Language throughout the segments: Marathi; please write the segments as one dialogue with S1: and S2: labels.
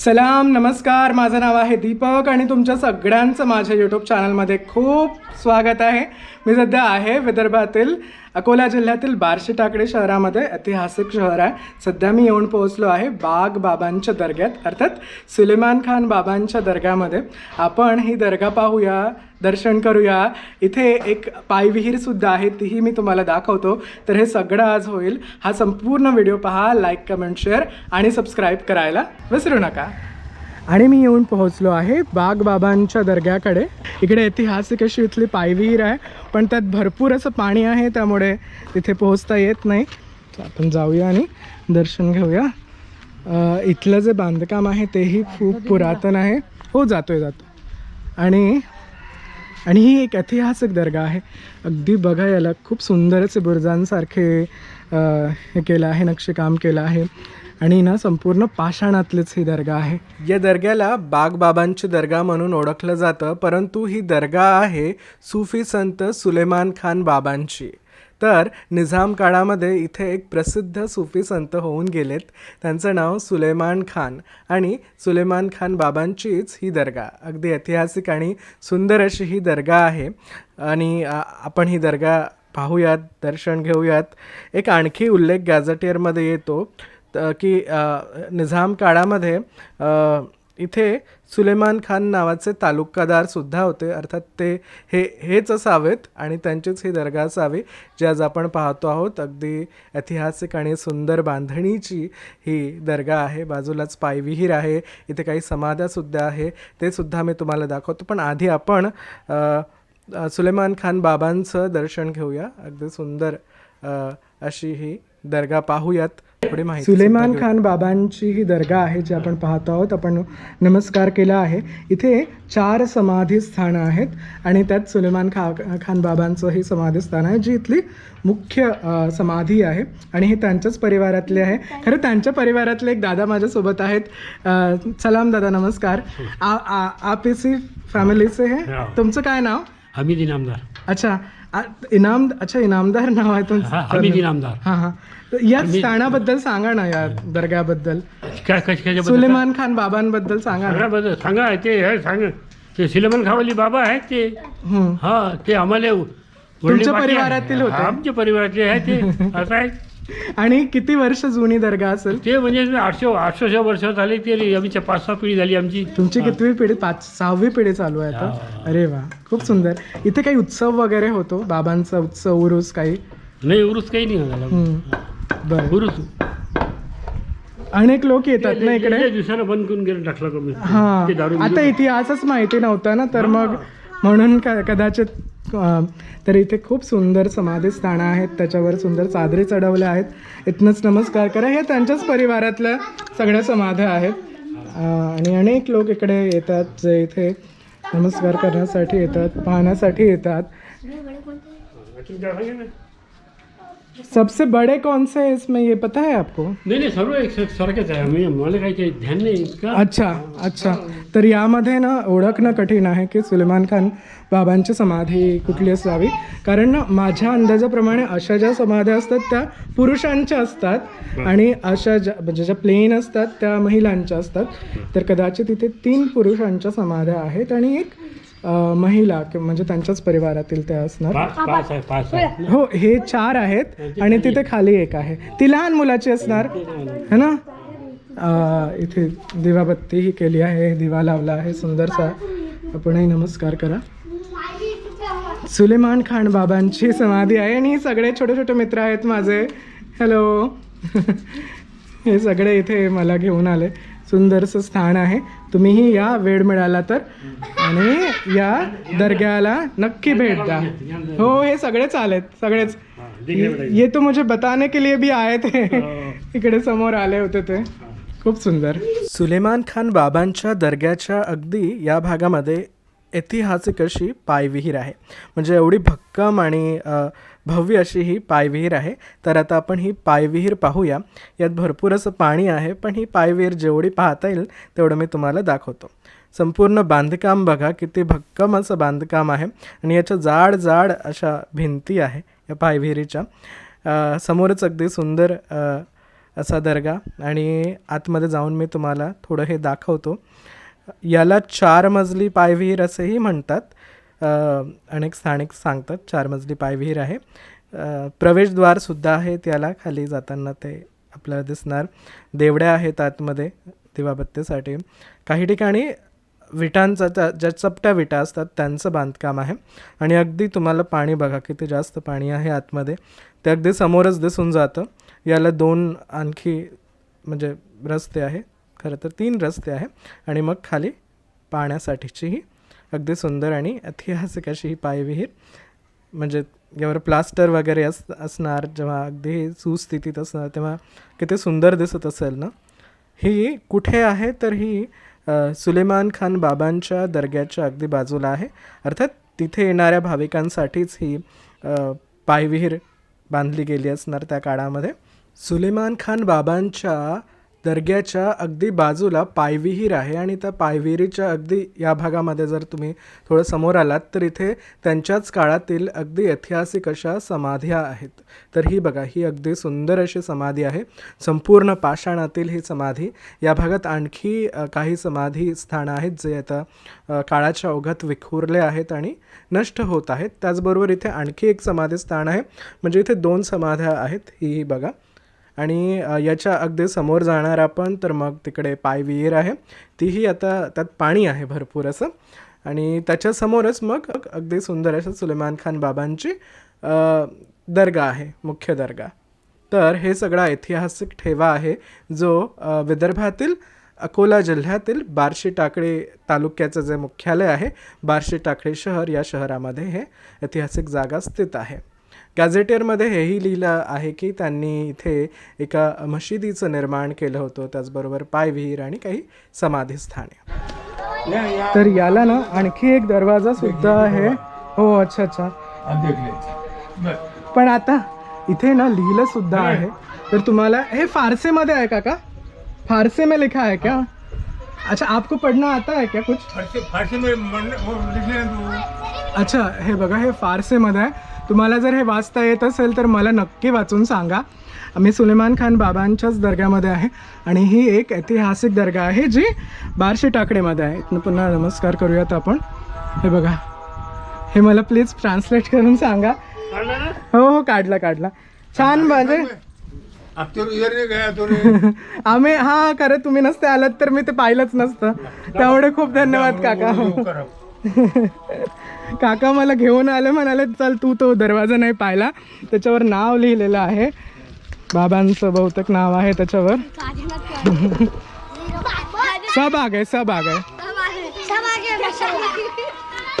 S1: सलाम नमस्कार. माझं नाव आहे दीपक आणि तुमच्या सगळ्यांचं माझ्या यूट्यूब चॅनलमध्ये खूप स्वागत आहे. मी सध्या आहे विदर्भातील अकोला जिल्ह्यातील बार्शी टाकडे शहरामध्ये ऐतिहासिक शहर आहे. सध्या मी येऊन पोहोचलो आहे बाग बाबांच्या दर्ग्यात अर्थात सुलेमान खान बाबांच्या दर्ग्यामध्ये. आपण ही दर्गा पाहूया दर्शन करूया. इथे एक पायविहीरसुद्धा आहे तीही मी तुम्हाला दाखवतो. तर हे सगळं आज होईल. हा संपूर्ण व्हिडिओ पहा लाईक कमेंट शेअर आणि सबस्क्राईब करायला विसरू नका. आणि मी येऊन पोहोचलो आहे बाग बाबांच्या दर्ग्याकडे. इकडे ऐतिहासिक अशी इथली पायविहीर आहे पण त्यात भरपूर असं पाणी आहे त्यामुळे तिथे पोहोचता येत नाही. आपण जाऊया आणि दर्शन घेऊया. इथलं जे बांधकाम आहे तेही खूप पुरातन आहे. हो जातोय जातो आणि आणि ही एक ऐतिहासिक दर्गा आहे. अगदी बघा याला खूप सुंदर असे बुरजांसारखे हे केलं आहे नक्षीकाम केलं आहे. आणि ना संपूर्ण पाषाणातलीच ही दर्गा आहे. या दर्ग्याला बागबाबांची दर्गा म्हणून ओळखलं जातं परंतु ही दर्गा आहे सुफी संत सुलेमान खान बाबांची. तर निझाम काळामध्ये इथे एक प्रसिद्ध सुफी संत होऊन गेलेत. त्यांचं नाव सुलेमान खान आणि सुलेमान खान बाबांचीच ही दर्गा. अगदी ऐतिहासिक आणि सुंदर अशी ही दर्गा आहे. आणि आपण ही दर्गा पाहूयात दर्शन घेऊयात. एक आणखी उल्लेख गॅझेटियरमध्ये येतो. की निझाम काळामध्ये इथे सुलेमान खान नावाचे तालुकादार सुद्धा होते. अर्थात ते हे हेच असावेत आणि त्यांचीच ही दर्गा असावी जी आज आपण पाहतो आहोत. अगदी ऐतिहासिक आणि सुंदर बांधणीची ही दर्गा आहे. बाजूलाच पायविहीर आहे. इथे काही समाध्यासुद्धा आहे. ते सुद्धा मी तुम्हाला दाखवतो. पण आधी आपण सुलेमान खान बाबांचं दर्शन घेऊया. अगदी सुंदर अशी ही दर्गा पाहूयात. सुलेमान खान बाबांची ही दर्गा आहे जी आपण पाहतो आहोत. आपण नमस्कार केला आहे. इथे चार समाधी स्थानं आहेत आणि त्यात सुलेमान खा खान बाबांचं ही समाधी स्थान आहे जी इथली मुख्य समाधी आहे. आणि हे त्यांच्याच परिवारातले आहे. खरं त्यांच्या परिवारातले एक दादा माझ्यासोबत आहेत. सलाम दादा नमस्कार. आ, आ, आप इसी फॅमिली से है?
S2: हा.
S1: तुमचं काय नाव?
S2: हमीद इनामदार
S1: अच्छा. आ- इनाम अच्छा इनामदार नाव आहे
S2: हा
S1: तुमचं
S2: इनामदार.
S1: हां हां. तर या स्थानाबद्दल सांगा ना या दर्ग्याबद्दल.
S2: काय कश कशाबद्दल
S1: सुलेमान खान बाबांबद्दल सांगा ना.
S2: सांगा सांगा ते हे सांग. ते सिलेमन खावाली बाबा आहेत ते.
S1: हं.
S2: हा ते आम्हाला
S1: तुमच्या परिवारातील होते?
S2: आमच्या परिवाराचे आहे ते. असं आहे.
S1: आणि किती वर्ष जुनी दर्गा असेल?
S2: ते म्हणजे आठशे आठशे वर्ष झाले ते आमच्या पाच सहा पिढी झाली आमची.
S1: तुमची कितवी पिढी? पाच सहावी पिढी चालू आहे आता? अरे वा खूप सुंदर. इथे काही उत्सव वगैरे होतो? बाबांचा उत्सव उरूस काही?
S2: नाही उरूस काही नाही.
S1: बरं.
S2: उरूस.
S1: अनेक लोक येतात ना इकडे?
S2: त्या दिवसानं बंद करून गेलं टाकलं कमी.
S1: हा. आता इतिहासच माहिती नव्हता ना तर मग म्हणून कदाचित तर इथे खूप सुंदर समाधी स्थानं आहेत त्याच्यावर सुंदर चादरी चढवल्या आहेत. इथनंच नमस्कार करा. हे त्यांच्याच परिवारातल्या सगळ्या समाध्या आहेत. आणि अनेक लोक इकडे येतात जे इथे नमस्कार करण्यासाठी येतात पाहण्यासाठी येतात. सबसे बड़े कौन से हैं इसमें ये पता है आपको?
S2: नाही नाही सर्व एक सारखेच आहे मी मला काही ते ध्यान नाही का
S1: अच्छा अच्छा। तर यामध्ये ना ओळखणं कठीण आहे की सुलेमान खान बाबांची समाधी कुठली असावी? कारण ना माझ्या अंदाजाप्रमाणे अशा ज्या समाध्या असतात त्या पुरुषांच्या असतात आणि अशा ज्या म्हणजे ज्या प्लेन असतात त्या महिलांच्या असतात. तर कदाचित इथे तीन पुरुषांच्या समाध्या आहेत आणि एक अं, महिला कि- म्हणजे त्यांच्याच परिवारातील त्या असणार.
S2: पाच पाच आहे पाच आहे.
S1: हो हे चार आहेत आणि तिथे खाली एक आहे. ती लहान मुलाची असणार. है ना? अं, इथे दिवाबत्ती ही केली आहे दिवा लावला आहे सुंदरसा. आपणही नमस्कार करा. सुलेमान खान बाबांची समाधी आहे आणि हे सगळे छोटे छोटे मित्र आहेत माझे. हॅलो हे सगळे इथे मला घेऊन आले. सुंदरसं स्थान आहे. तुम्हीही या वेळ मिळाला तर. आणि या दर्ग्याला नक्की भेट द्या. हो हे सगळेच आलेत सगळेच. ये तो मुझे बताने के लिए भी आए थे. इकडे समोर आले होते ते. खूप सुंदर. सुलेमान खान बाबांच्या दर्ग्याच्या अगदी या भागामध्ये ऐतिहासिक अशी पायविहीर आहे. म्हणजे एवढी भक्कम आणि भव्य अशी ही पायविहीर आहे. तर आता आपण ही पायविहीर पाहूया. यात भरपूर असं पाणी आहे पण ही पायविहीर जेवढी पाहता येईल तेवढं मी तुम्हाला दाखवतो. संपूर्ण बांधकाम बघा किती भक्कम असं बांधकाम आहे. आणि याच्या जाड जाड अशा भिंती आहे या पायविहिरीच्या. समोरच अगदी सुंदर असा दर्गा. आणि आतमध्ये जाऊन मी तुम्हाला थोडं हे दाखवतो. याला चार मजली पायविहीर असेही म्हणतात. अनेक स्थानिक सांगतात चार मजली पायविहीर आहे. प्रवेशद्वारसुद्धा आहे त्याला खाली जाताना ते आपल्याला दिसणार. देवड्या आहेत आतमध्ये दिवाबत्तीसाठी. काही ठिकाणी विटांचा त्या- ज्या चपट्या विटा असतात त्यांचं बांधकाम आहे. आणि अगदी तुम्हाला पाणी बघा किती जास्त पाणी आहे आतमध्ये. ते अगदी समोरच दिसून जातं. याला दोन आणखी म्हणजे रस्ते आहे. खरं तर तीन रस्ते आहे. आणि मग खाली पाण्यासाठीची ही अगदी सुंदर आणि ऐतिहासिक अशी ही पायविहीर म्हणजे यावर प्लास्टर वगैरे अस असणार जेव्हा अगदी सुस्थितीत असणार तेव्हा किती सुंदर दिसत असेल ना? ही कुठे आहे? तर ही सुलेमान खान बाबांच्या दर्ग्याच्या अगदी बाजूला आहे. अर्थात तिथे येणाऱ्या भाविकांसाठीच ही पायविहीर बांधली गेली असणार त्या काळामध्ये. सुलेमान खान बाबांच्या दर्ग्याच्या अगदी बाजूला पायविहीर आहे आणि त्या पायविहिरीच्या अगदी या भागामध्ये जर तुम्ही थोडं समोर आलात तर इथे त्यांच्याच काळातील अगदी ऐतिहासिक अशा समाध्या आहेत. तर ही बघा ही अगदी सुंदर अशी समाधी आहे. संपूर्ण पाषाणातील ही समाधी. या भागात आणखी काही समाधी स्थानं आहेत जे आता काळाच्या ओघात विखुरले आहेत आणि नष्ट होत आहेत. त्याचबरोबर इथे आणखी एक समाधी स्थान आहे. म्हणजे इथे दोन समाध्या आहेत. ही बघा आणि याच्या अगदी समोर जाणार आपण तर मग तिकडे पाय विहीर आहे. तीही आता त्यात पाणी आहे भरपूर असं. आणि त्याच्यासमोरच मग अगदी सुंदर असं सुलेमान खान बाबांची दर्गा आहे मुख्य दर्गा. तर हे सगळा ऐतिहासिक ठेवा आहे जो विदर्भातील अकोला जिल्ह्यातील बार्शी टाकळी तालुक्याचं जे मुख्यालय आहे बार्शी टाकळी शहर या शहरामध्ये हे ऐतिहासिक जागा स्थित आहे. गॅझेटियरमध्ये हेही लिहिलं आहे की त्यांनी इथे एका मशिदीचं निर्माण केलं होतं. त्याचबरोबर पायविहीर आणि काही समाधीस्थाने. तर याला ना आणखी एक दरवाजा सुद्धा आहे. हो अच्छा अच्छा.
S2: अब देख ले बस
S1: पण आता इथे ना लिहिलं सुद्धा आहे. तर तुम्हाला हे फारसे आहे काका? फारसे में लिखा है क्या? अच्छा आपको पढ़ना आता है क्या कुछ?
S2: फारसी फारसी में तू.
S1: अच्छा हे बघा हे फारसेमध्ये आहे. तुम्हाला जर हे वाचता येत असेल तर मला नक्की वाचून सांगा. मी सुलेमान खान बाबांच्याच दर्ग्यामध्ये आहे आणि ही एक ऐतिहासिक दर्गा आहे जी बारशे टाकडेमध्ये आहे. इथनं पुन्हा नमस्कार करूयात आपण. हे बघा. हे मला प्लीज ट्रान्सलेट करून सांगा. हो हो काढला काढला. छान म्हणजे आम्ही हा खरं तुम्ही नसते आलात तर मी ते पाहिलंच नसतं. त्यामुळे खूप धन्यवाद काका. काका मला घेऊन आले म्हणाले चल तू तो दरवाजा नाही पाहिला. त्याच्यावर नाव लिहिलेलं आहे. बाबांचं बहुतेक नाव आहे त्याच्यावर. सहभाग आहे सहभाग आहे.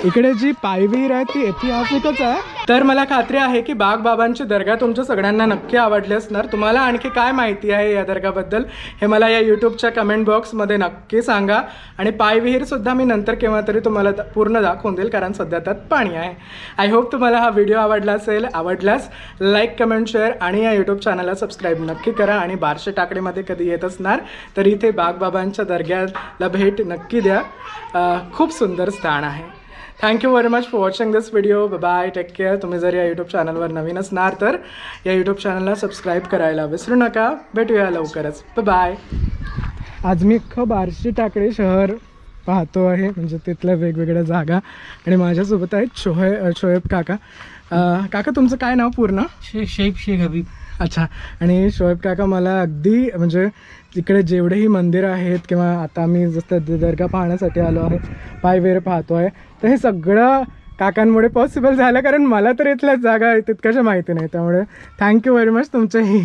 S1: इकडे जी पायविहीर आहे ती ऐतिहासिकच आहे. तर मला खात्री आहे की बाग बाबांची दर्गा तुमच्या सगळ्यांना नक्की आवडली असणार. तुम्हाला आणखी काय माहिती आहे या दर्गाबद्दल हे मला या यूट्यूबच्या कमेंट बॉक्समध्ये नक्की सांगा. आणि पायविहीरसुद्धा मी नंतर केव्हा तरी तुम्हाला पूर्ण दाखवून देईल कारण सध्या त्यात पाणी आहे. आय होप तुम्हाला हा व्हिडिओ आवडला असेल आवडल्यास लाईक कमेंट शेअर आणि या यूट्यूब चॅनलला सबस्क्राईब नक्की करा आणि बारशे टाकडीमध्ये कधी येत असणार तर इथे बागबाबांच्या दर्ग्याला भेट नक्की द्या. खूप सुंदर स्थान आहे. Thank you very much for watching this video bye take care तुम्ही जर या यूट्यूब चॅनलवर नवीन असणार तर या यूट्यूब चॅनलला सबस्क्राईब करायला विसरू नका. भेटूया लवकरच. बाय आज मी अख्खं बार्शी टाकळे शहर पाहतो आहे. म्हणजे तिथल्या वेगवेगळ्या जागा. आणि माझ्यासोबत आहेत शोहे शोएब काका. काका तुमचं काय नाव पूर्ण?
S2: शेख शेख शेख हबीब.
S1: अच्छा. आणि शोएब काका मला अगदी म्हणजे इकडे जेवढेही मंदिरं आहेत किंवा आता मी जसं दर्गा पाहण्यासाठी आलो आहे पायवेर पाहतो आहे तर हे सगळं काकांमुळे पॉसिबल झालं कारण मला तर इथल्या जागा तितक्याशा माहिती नाही त्यामुळे थँक्यू व्हेरी मच तुमचे ही